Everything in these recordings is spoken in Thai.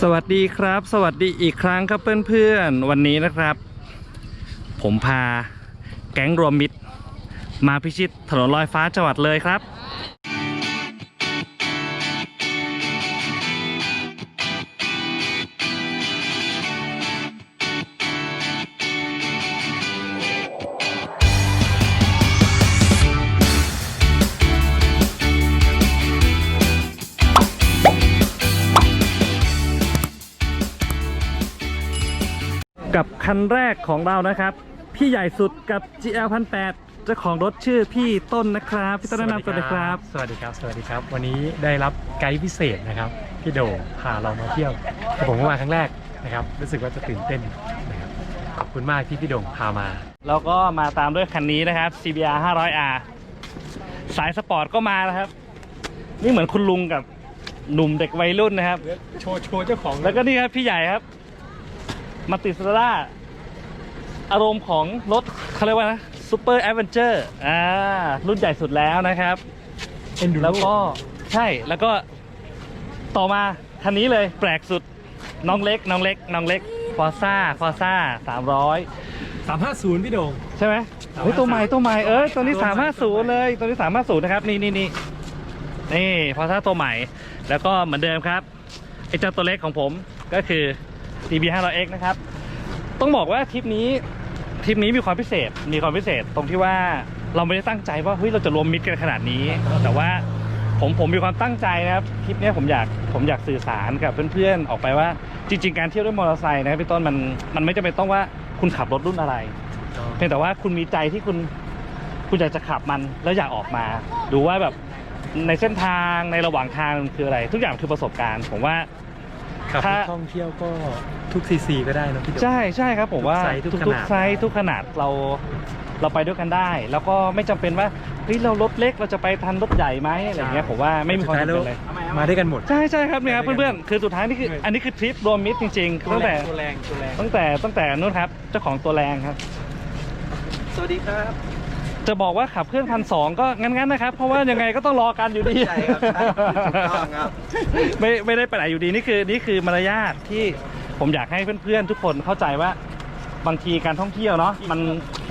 สวัสดีครับ สวัสดีอีกครั้งครับเพื่อนๆ วันนี้นะครับ ผมพาแก๊งรวมมิตร มาพิชิตถนนลอยฟ้าจังหวัดเลยครับ กับคันแรกของเรานะครับ พี่ใหญ่สุดกับ GL 1 8 0เจ้าของรถชื่อพี่ต้นนะครับ พี่ต้นแนะนำตัวเลยครับ สวัสดีครับ สวัสดีครับ วันนี้ได้รับไกด์พิเศษนะครับพี่โด่งพาเรามาเที่ยวแต่ผมก็มาครั้งแรกนะครับ รู้สึกว่าจะตื่นเต้นนะครับขอบคุณมากที่พี่โด่งพามา แล้วก็มาตามด้วยคันนี้นะครับ CBR 500R สายสปอร์ตก็มานะครับ นี่เหมือนคุณลุงกับหนุ่มเด็กวัยรุ่นนะครับ โชว์โชว์เจ้าของ แล้วก็นี่ครับพี่ใหญ่ครับ มาติสตาร์อารมณ์ของรถเขาเรียกว่านะซูเปอร์แอดเวนเจอร์อ่ารุ่นใหญ่สุดแล้วนะครับเอ็นดูแล้วก็ใช่แล้วก็ต่อมาคันนี้เลยแปลกสุดน้องเล็กน้องเล็กน้องเล็กฟอร์ซ่าฟอร์ซ่าสามร้อยสามห้าศูนย์พี่โด่งใช่ไหมเฮ้ยตัวใหม่ตัวใหม่เอ้ยตัวนี้สามารถศูนย์เลยตัวนี้สามารถศูนย์นะครับนี่นี่นี่นี่ฟอร์ซ่าตัวใหม่ แล้วก็เหมือนเดิมครับไอ้เจ้าตัวเล็กของผมก็คือ DB 500X นะครับ ต้องบอกว่าทริปนี้ทริปนี้มีความพิเศษ มีความพิเศษตรงที่ว่าเราไม่ได้ตั้งใจว่าเฮ้ยเราจะรวมมิตรกันขนาดนี้ แต่ว่าผมผมมีความตั้งใจนะครับทริปนี้ผมอยากผมอยากสื่อสารกับเพื่อนๆออกไปว่า จริง ๆ การเที่ยวด้วยมอเตอร์ไซค์นะครับพี่ต้นมันมันไม่จำเป็นต้องว่าคุณขับรถรุ่นอะไรเพียงแต่ว่าคุณมีใจที่คุณคุณอยากจะขับมันแล้วอยากออกมา ดูว่าแบบในเส้นทางในระหว่างทางมันคืออะไร ทุกอย่างคือประสบการณ์ ผมว่า ขับถ้ารถท่องเที่ยวก็ทุกซีซีก็ได้นะพี่โด่งใช่ใช่ครับผมว่าทุกไซส์ทุกขนาด ไซส์ทุกขนาดเราเราไปด้วยกันได้ แล้วก็ไม่จำเป็นว่าเฮ้ยเรารถเล็กเราจะไปทันรถใหญ่ไหมอะไรอย่างเงี้ยผมว่าไม่มีความสุดท้ายจำแล้เป็วนเลย มาได้กันหมด ใช่ใช่ครับเนี่ยครับเพื่อนๆคือสุดท้ายนี่คืออันนี้คือทริปรวมมิตรจริงๆตั้งแต่ตัวแรงตัวแรงตั้งแต่ตั้งแต่นู่นครับเจ้าของตัวแรงครับ สวัสดีครับ จะบอกว่าขับเครื่องพันสองก็งั้นๆนะครับ เพราะว่ายังไงก็ต้องรอกันอยู่ดีใช่ครับใช่ถูกต้องครับ ไม่ไม่ได้ไปไหนอยู่ดีนี่คือนี่คือมารยาทที่ผมอยากให้เพื่อนๆ ทุกคนเข้าใจว่าบางทีการท่องเที่ยวเนาะมัน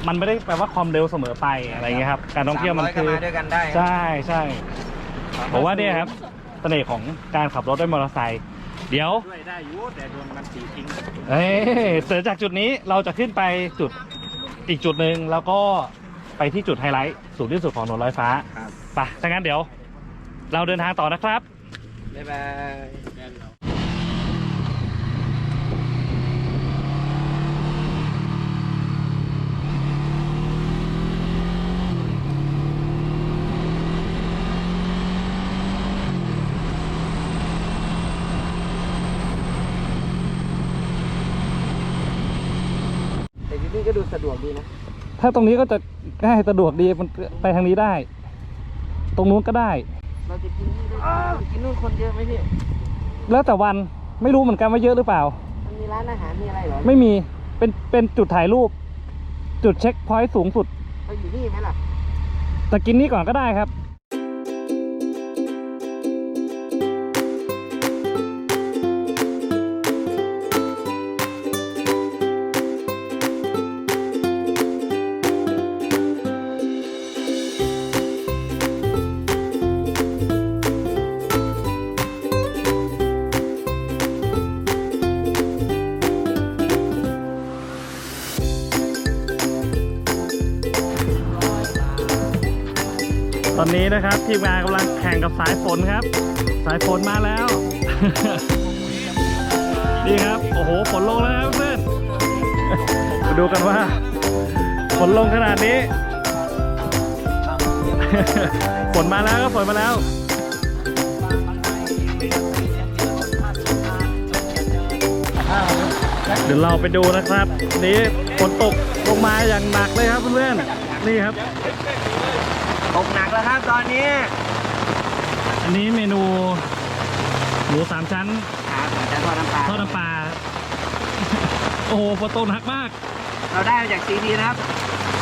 มันไม่ได้แปลว่าความเร็วเสมอไปอะไรเงี้ยครับการท่องเที่ยวมัน300ก็คือมาด้วยกันได้ครับ ใช่ใช่ผมว่าเนี่ยครับเสน่ห์ของการขับรถด้วยมอเตอร์ไซค์เดี๋ยว ด้วยได้อยู่แต่โดนมันตีทิ้งเอ้ยเสร็จจากจุดนี้เราจะขึ้นไปจุดอีกจุดหนึ่งแล้วก็ ไปที่จุดไฮไลท์สูงที่สุดของถนนลอยฟ้าครับไปถ้างั้นเดี๋ยว เราเดินทางต่อนะครับ บ๊ายบายแต่ที่นี่ก็ดูสะดวกดีนะ ถ้าตรงนี้ก็จะ ง่ายสะดวกดีมันไปทางนี้ได้ ตรงนู้นก็ได้ เราจะกินนี่ได้กินนู่นคนเยอะไหมพี่แล้วแต่วันไม่รู้เหมือนกันว่าเยอะหรือเปล่า มันมีร้านอาหารมีอะไรเหรอไม่มีเป็นเป็นจุดถ่ายรูป จุดเช็คพอยต์สูงสุดเขาอยู่นี่ไหมล่ะ แต่กินนี่ก่อนก็ได้ครับ อนนี้นะครับทีมงานกำลังแข่งกับสายฝนครับ สายฝนมาแล้ว นี่ครับ โอ้โหฝนลงแล้วครับเพื่อนมาดูกันว่าฝนลงขนาดนี้ฝนมาแล้วครับฝนมาแล้วเดี๋ยวเราไปดูนะครับ นี่ฝนตกลงมาอย่างหนักเลยครับเพื่อนๆนี่ครับ ตกหนักแล้วครับตอนนี้อันนี้เมนูหมูสามชั้นครับผมจะทอดน้ำปลาทอดน้ำปลา โอ้โหฝนตกหนักมาก เราได้มาจากซีพีนะครับ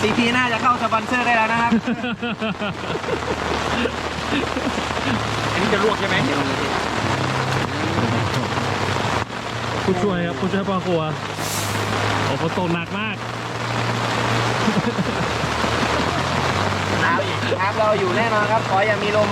ซีพีน่าจะเข้าสปอนเซอร์ได้แล้วนะครับ อันนี้จะลวกใช่ไหมเดี๋ยวลงเลยพี่ผู้ช่วยครับผู้ช่วยพ่อครัวโอ้ฝนตกหนักมาก ครับครับเราอยู่แน่นอนครับ ขออย่ามีลม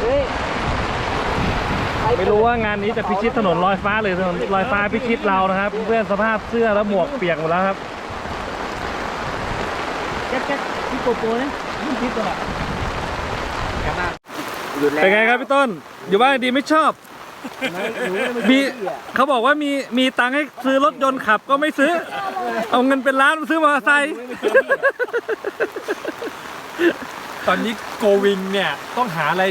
เฮ้ยไม่รู้ว่างานนี้จะพิชิตถนนลอยฟ้าหรือถนนลอยฟ้าพิชิตเรานะครับ เพื่อนสภาพเสื้อและหมวกเปียกหมดแล้วครับ หยุดแล้วเป็นไงครับพี่ต้น อยู่บ้านดีไม่ชอบ มีเขาบอกว่ามีมีตังค์ให้ซื้อรถยนต์ขับก็ไม่ซื้อ เอาเงินเป็นล้านมาซื้อมอเตอร์ไซค์ตอนนี้โกวิงเนี่ยต้องหาอะไร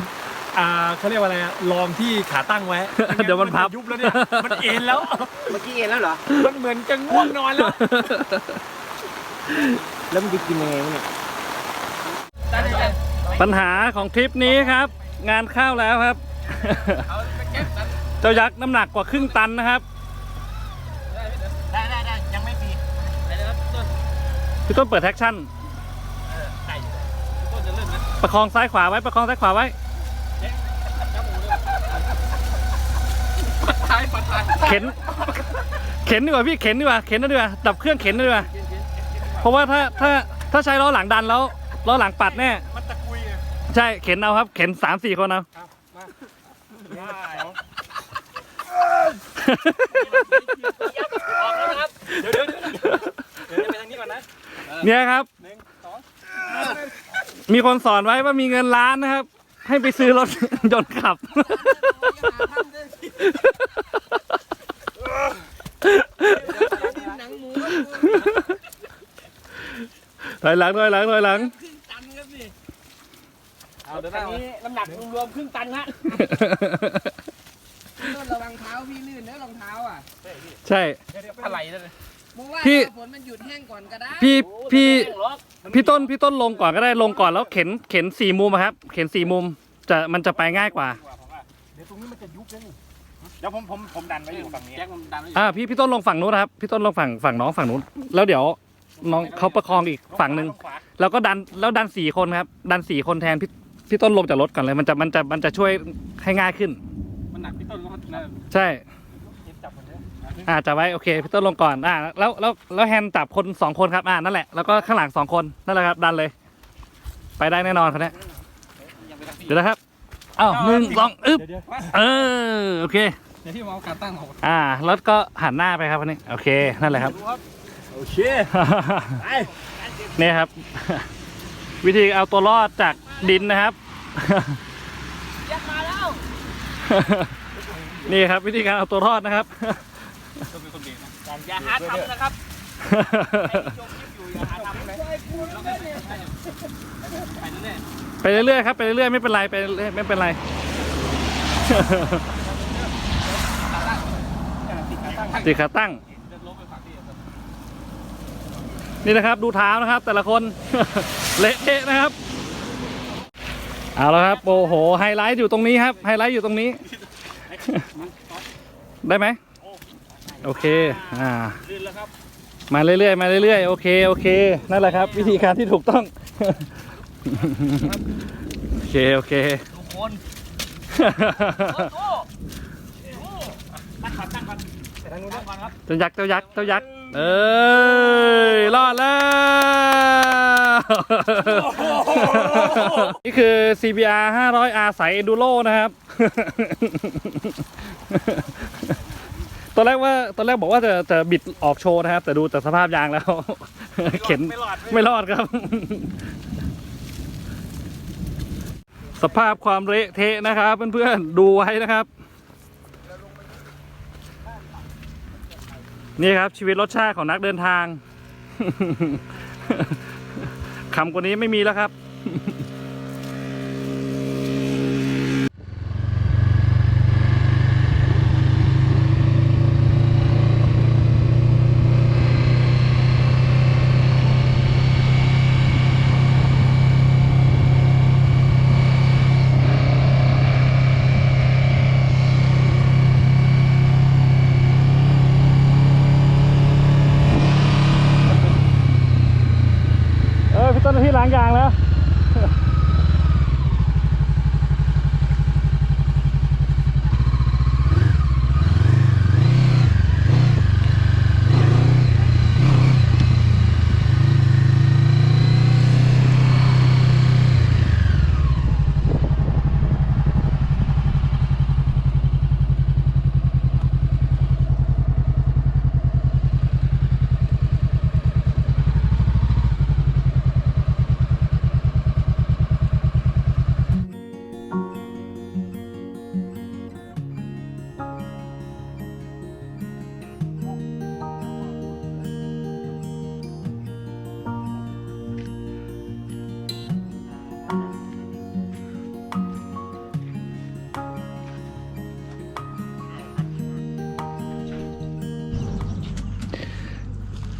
อ่าเขาเรียกว่าอะไรอะรองที่ขาตั้งไว้เดี๋ยวมันพับยุบแล้วเนี่ยมันเอ็นแล้ว เมื่อกี้เอ็นแล้วเหรอ มันเหมือนจะง่วงนอนแล้ว แล้วมันจะกินยังไงวะเนี่ยปัญหาของทริปนี้ครับ งานเข้าแล้วครับ เจ้ายักษ์น้ำหนักกว่าครึ่งตันนะครับได้ได้ได้ยังไม่ปีพี่ต้นเปิดแท็กชั่นประคองซ้ายขวาไว้ประคองซ้ายขวาไว้เข็นเข็นดีกว่าพี่เข็นดีกว่าเข็นดีกว่าดับเครื่องเข็นดีกว่า เพราะว่าถ้าถ้าถ้าใช้ล้อหลังดันแล้วล้อหลังปัดแน่มันตะกุยอะใช่เข็นเอาครับ เข็นสามสี่คนเอาได้เหรอเดี๋ยวเดี๋ยวเดี๋ยวเดี๋ยวไปทางนี้ก่อนนะเนี่ยครับหนึ่งสองมีคนสอนไว้ว่ามีเงินล้านนะครับ ให้ไปซื้อรถยนต์ขับ ถอยหลังถอยหลังถอยหลังเอาเดี๋ยวนะนี้น้ำหนักรวมๆครึ่งตันฮะต้นระวังเท้าพี่ลื่นเนื้อรองเท้าอะใช่ อะไรนั่นเลยมึงว่าพี่ ฝนมันหยุดแห้งก่อนก็ได้พี่พี่พี่ต้นพี่ต้นลงก่อนก็ได้ลงก่อนแล้วเข็นเข็นสี่มุมอะครับ เข็นสี่มุมจะมันจะไปง่ายกว่าเดี๋ยวตรงนี้มันจะยุบแล้วนี่เดี๋ยวผมผมผมดันไว้อยู่ฝั่งนี้แจ็คมันดันไว้อยู่อ่าพี่พี่ต้นลงฝั่งนู้นนะครับพี่ต้นลงฝั่งฝั่งน้องฝั่งนู้นแล้วเดี๋ยว น้องเขาประคองอีกฝั่งหนึ่งขวาแล้วก็ดันแล้วดันสี่คนครับ ดันสี่คนแทนพี่พี่ต้นลงจากรถก่อนเลย มันจะมันจะมันจะช่วยให้ง่ายขึ้น มันหนักพี่ต้นก็น่าใช่จับมันเถอะอ่าจับไว้โอเคพี่ต้นลงก่อนอ่าแล้วแล้วแล้วแฮนด์จับคนสองคนครับอ่านั่นแหละแล้วก็ข้างหลังสองคนนั่นแหละครับ ดันเลย ไปได้แน่นอนครับเนี่ยเดี๋ยวนะครับอ้าวหนึ่งสองอึ๊บเดี๋ยวเดี๋ยวเออโอเคเดี๋ยวที่ผมเอาขาตั้งออกอ่า แล้วก็หันหน้าไปครับอันนี้โอเคนั่นแหละครับ โอเคเนี่ยครับ วิธีเอาตัวรอดจากดินนะครับยักมาแล้วนี่ครับ วิธีการเอาตัวรอดนะครับก็เป็นคนเบรกนะอย่าหาทำนะครับจมยิบอยู่อย่าหาทำเลยไปเรื่อยๆครับไปเรื่อยๆไม่เป็นไรไปเรื่อยๆไม่เป็นไร ติดขาตั้ง นี่นะครับดูเท้านะครับ แต่ละคน เละเทะนะครับ เอาแล้วครับโอ้โหไฮไลท์อยู่ตรงนี้ครับไฮไลท์อยู่ตรงนี้ ได้ไหมโอเคอ่ามาเรื่อยๆมาเรื่อยๆโอเคโอเค นั่นแหละครับ วิธีการที่ถูกต้องโอเคโอเคทุกคนโอ้เจ้ายักษ์เจ้ายักษ์เจ้ายักษ์ เอ้ยรอดแล้ว นี่คือ CBR 500R สาย Enduro นะครับ ตอนแรกว่าตอนแรกบอกว่าจะจะบิดออกโชว์นะครับ แต่ดูจากสภาพยางแล้ว เข็นไม่รอดไม่รอดครับ สภาพความเละเทะนะครับ เพื่อนๆ ดูไว้นะครับ นี่ครับชีวิตรสชาติของนักเดินทางคำกว่านี้ไม่มีแล้วครับ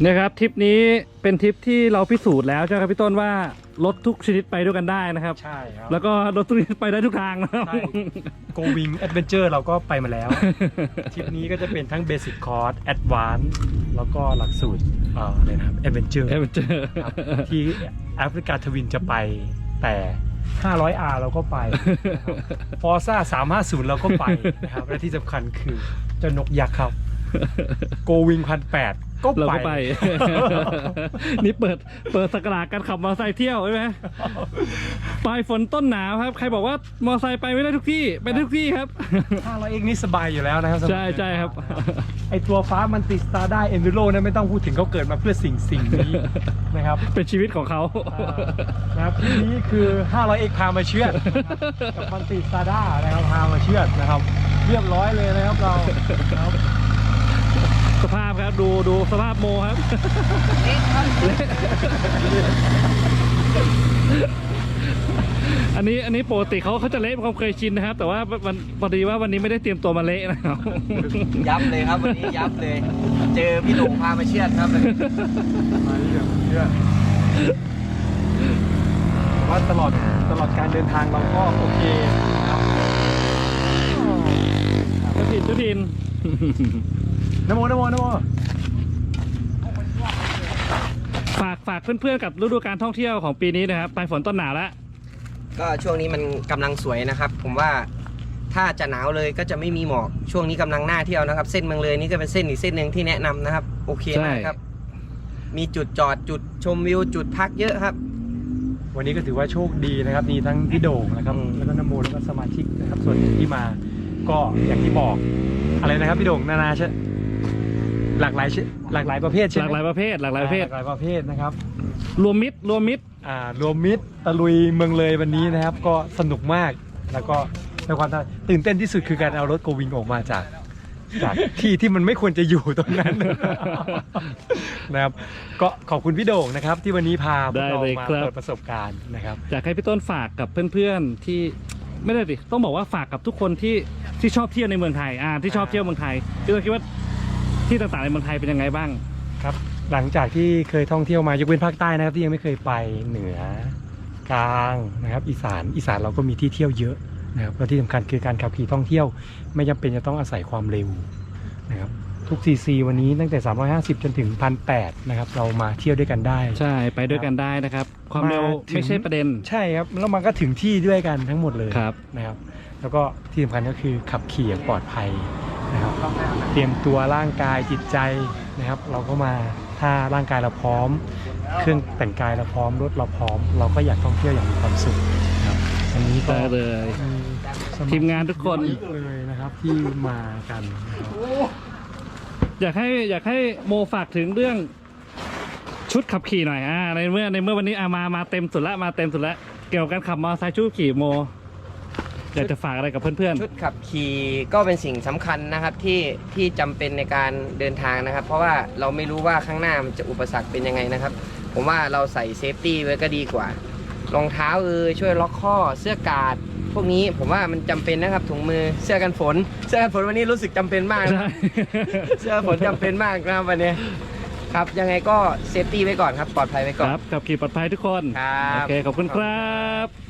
นะครับทริปนี้เป็นทริปที่เราพิสูจน์แล้วใช่ไหมครับพี่ต้นว่ารถทุกชนิดไปด้วยกันได้นะครับ ใช่ครับ แล้วก็รถทุกชนิดไปได้ทุกทางนะครับใช่ Go Wing Adventure เราก็ไปมาแล้ว ทริปนี้ก็จะเป็นทั้ง Basic Course Advance แล้วก็หลักสูตรเอ่ออะไรนะครับ Adventure เอเวอเจอร์ครับที่แอฟริกาทวินจะไปแต่ 500R เราก็ไปฟอร์ซ่า350 เราก็ไปนะครับ และที่สำคัญคือเจ้านกยักษ์ครับ Go Wing พันแปดก็เราไปก็ไป นี่เปิดเปิดสกราชการขับมอเตอร์ไซค์เที่ยวใช่ไหมปลายฝนต้นหนาวครับ ใครบอกว่ามอเตอร์ไซค์ไปไม่ได้ทุกที่ไปได้ทุกที่ครับ500เองนี่สบายอยู่แล้วนะครับสำหรับใช่ใช่ครับ ไอตัวฟ้ามันติสตาร์ได้เอนดูโรนะไม่ต้องพูดถึงเขาเกิดมาเพื่อสิ่งสิ่งนี้ นะครับเป็นชีวิตของเขา อ่านะครับที่นี้คือ500เอกพามาเชือดกับมันติสตาร์ด้านะครับพามาเชือดนะครับ เรียบร้อยเลยนะครับเราครับ สภาพครับดูดูสภาพโมครับอันนี้อันนี้ปกติเขาเขาจะเละเป็นความเคยชินนะครับ แต่ว่าวันพอดีว่าวันนี้ไม่ได้เตรียมตัวมาเละนะครับยับเลยครับวันนี้ยับเลย เจอพี่โด่งพามาเชือดครับมาเรื่องเรื่องแต่ว่าตลอดตลอดการเดินทางเราก็โอเคนะครับเจุทินเจุทิน นโมนโมนโมฝากฝากเพื่อนๆกับฤดูการท่องเที่ยวของปีนี้นะครับปลายฝนต้นหนาวแล้วก็ช่วงนี้มันกำลังสวยนะครับ ผมว่าถ้าจะหนาวเลยก็จะไม่มีหมอกช่วงนี้กำลังน่าเที่ยวนะครับ เส้นเมืองเลยนี่ก็เป็นเส้นอีกเส้นหนึ่งที่แนะนำนะครับ โอเคมากครับ มีจุดจอดจุดชมวิวจุดพักเยอะครับ วันนี้ก็ถือว่าโชคดีนะครับมีทั้งพี่โด่งนะครับ อืม แล้วก็นโมแล้วก็สมาชิกนะครับส่วนหนึ่งที่มา ก็อย่างที่บอกอะไรนะครับพี่โด่งนานาใช่ หลากหลายชหลากหลายประเภทใช่หไหมลากหลายประเภท หลากหลายประเภท หลากหลายประเภทนะครับ รวมมิตร รวมมิตร อ่ารวมมิตรตะลุยเมืองเลยวันนี้นะครับ ก็สนุกมากแล้วก็ในความตื่นเต้นที่สุดคือการเอารถโกวิงออกมาจากจากที่ที่มันไม่ควรจะอยู่ตรงนั้น นะครับ ก็ขอบคุณพี่โด่งนะครับ ที่วันนี้พาพวกเราได้เลยมาครับ เปิดประสบการณ์นะครับ อยากให้พี่ต้นฝากกับเพื่อนๆที่ไม่ได้ดิต้องบอกว่าฝากกับทุกคนที่ที่ชอบเที่ยวในเมืองไทยอ่าที่ชอบเที่ยวเมืองไทยพี่ต้นคิดว่า ที่ต่างๆในเมืองไทยเป็นยังไงบ้างครับ หลังจากที่เคยท่องเที่ยวมายกเว้นภาคใต้นะครับ ที่ยังไม่เคยไปเหนือกลางนะครับอีสานอีสานเราก็มีที่เที่ยวเยอะนะครับและที่สำคัญคือการขับขี่ท่องเที่ยว ไม่จำเป็นจะต้องอาศัยความเร็วนะครับทุกซีซีวันนี้ตั้งแต่ 350 จนถึง 1,800 นะครับ เรามาเที่ยวด้วยกันได้ ใช่ไปด้วยกันได้นะครับ ความเร็วมาถึงไม่ใช่ประเด็น ใช่ครับ แล้วมันก็ถึงที่ด้วยกันทั้งหมดเลยครับนะครับ แล้วก็ที่สำคัญก็คือขับขี่อย่างปลอดภัย นะครับเตรียมตัวร่างกายจิตใจนะครับ เราก็มาถ้าร่างกายเราพร้อม เครื่องแต่งกายเราพร้อมรถเราพร้อม เราก็อยากท่องเที่ยวอย่างมีความสุขนะครับอันนี้ก็ได้เลยสครทีมงานทุกคนอีกเลยนะครับที่มากันนะครับ อยากให้อยากให้โมฝากถึงเรื่องชุดขับขี่หน่อยอ่าในเมื่อในเมื่อวันนี้อามามาเต็มสุดละมาเต็มสุดละเกี่ยวกับการขับมอเตอร์ไซค์ชุดขี่โม อยากจะฝากอะไรกับเพื่อนชุดขับขี่ก็เป็นสิ่งสำคัญนะครับที่ที่จำเป็นในการเดินทางนะครับ เพราะว่าเราไม่รู้ว่าข้างหน้ามันจะอุปสรรคเป็นยังไงนะครับ ผมว่าเราใส่เซฟตี้ไว้ก็ดีกว่ารองเท้าเออช่วยล็อกข้อเสื้อกาดพวกนี้ผมว่ามันจำเป็นนะครับถุงมือเสื้อกันฝน เสื้อกันฝนวันนี้รู้สึกจำเป็นมากๆนะ ใช่ เสื้อกันฝนจำเป็นมากนะครับวันนี้ครับยังไงก็เซฟตี้ไว้ก่อนครับ ปลอดภัยไว้คก่อนรับขับขี่ปลอดภัยทุกคน ครับ โอเค ขอบคุณครับ